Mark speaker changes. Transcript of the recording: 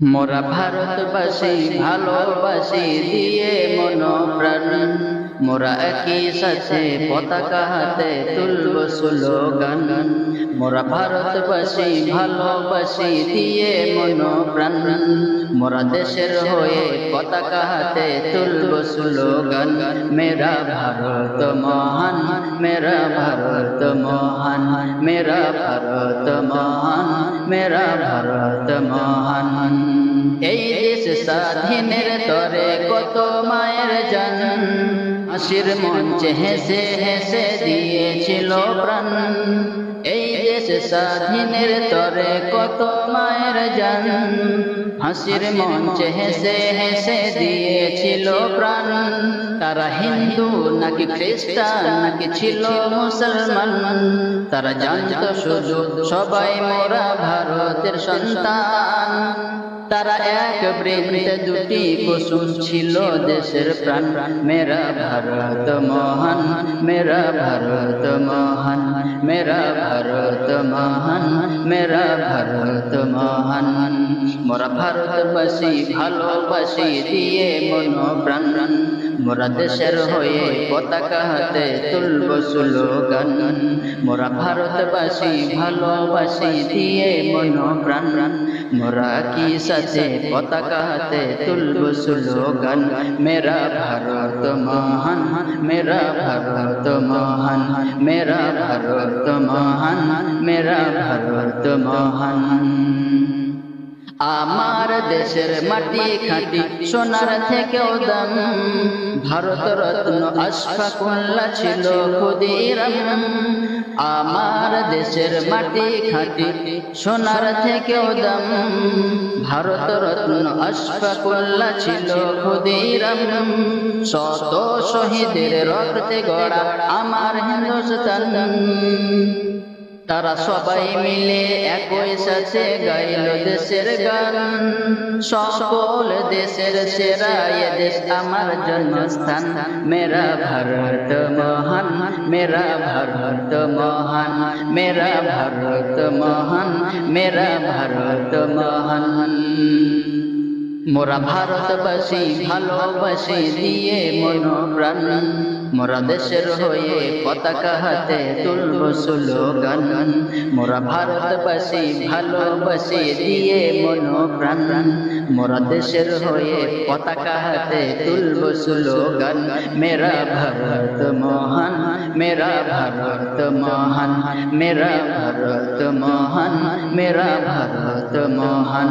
Speaker 1: মোরা ভারতবাসী, ভালোবাসি, দিয়ে মন প্রাণ মোরা একই সাথে পতাকা হাতে তুলব স্লোগান। মোরা ভারতবাসী, ভালোবাসি, দিয়ে মন প্রাণ মোরা দেশের হয়ে পতাকা হাতে তুলব স্লোগান। মেরা ভারত মহান, মেরা ভারত মহান, মেরা ভারত মহান। মেরা ভারত মহান। এই দেশ স্বাধীনের তরে কত মায়ের জান। হাসির মঞ্চে হেসে হেসে দিয়েছিল প্রাণ। এই দেশ স্বাধীনের তরে কত মায়ের জান। হাসির মঞ্চে হেসে হেসে দিয়েছিল প্রাণ। তারা হিন্দু নাকি খ্রিস্টান নাকি ছিল মুসলমান? তারা জানত শুধু সবাই মোরা ভারতের সন্তান। তারা এক বৃন্দ দুটি কুসুম ছিল দেশের প্রাণ। মেরা ভারত মহান, মেরা ভারত মহান, মেরা ভারত মহান, মেরা ভারত মহান। মোরা ভারতবাসী ভালোবাসি, দিয়ে মন প্রাণ মোরা দেশের হয়ে পতাকা হাতে তুলব স্লোগান। মোরা ভারতবাসী ভালোবাসি, দিয়ে মন প্রাণ মোরা কি সাথে পতাকা হাতে তুলব স্লোগান মেরা ভারত মহান মেরা ভারত মহান মেরা ভারত মহান মেরা ভারত মহান আমার দেশের মাটি খাঁটি, সোনার থেকেও দাম। ভারত রত্ন আশফাকুল্লা ছিল ক্ষুদিরাম। আমার দেশের মাটি খাঁটি, সোনার থেকেও দাম। ভারত রত্ন আশফাকুল্লা ছিল ক্ষুদিরাম। শত শহীদের রক্তে গড়া আমার হিন্দুস্তান। তারা সবাই মিলে একই সাথে গাইল দেশের গান। সকল দেশের সেরা দেশ আমার জন্মস্থান। মেরা ভারত মহান, মেরা ভারত মহান, মেরা ভারত মহান, মেরা ভারত মহান। মোরা ভারতবাসী ভালোবাসি দিয়ে মন প্রাণ মোরা দেশের হয়ে পতাকা হাতে তুলব স্লোগান। মোরা ভারতবাসী ভালোবাসি দিয়ে মন প্রাণ মোরা দেশের হয়ে পতাকা হাতে তুলব স্লোগান। মেরা ভারত মহান, মেরা ভারত মহান, মেরা ভারত মহান, মেরা ভারত মহান।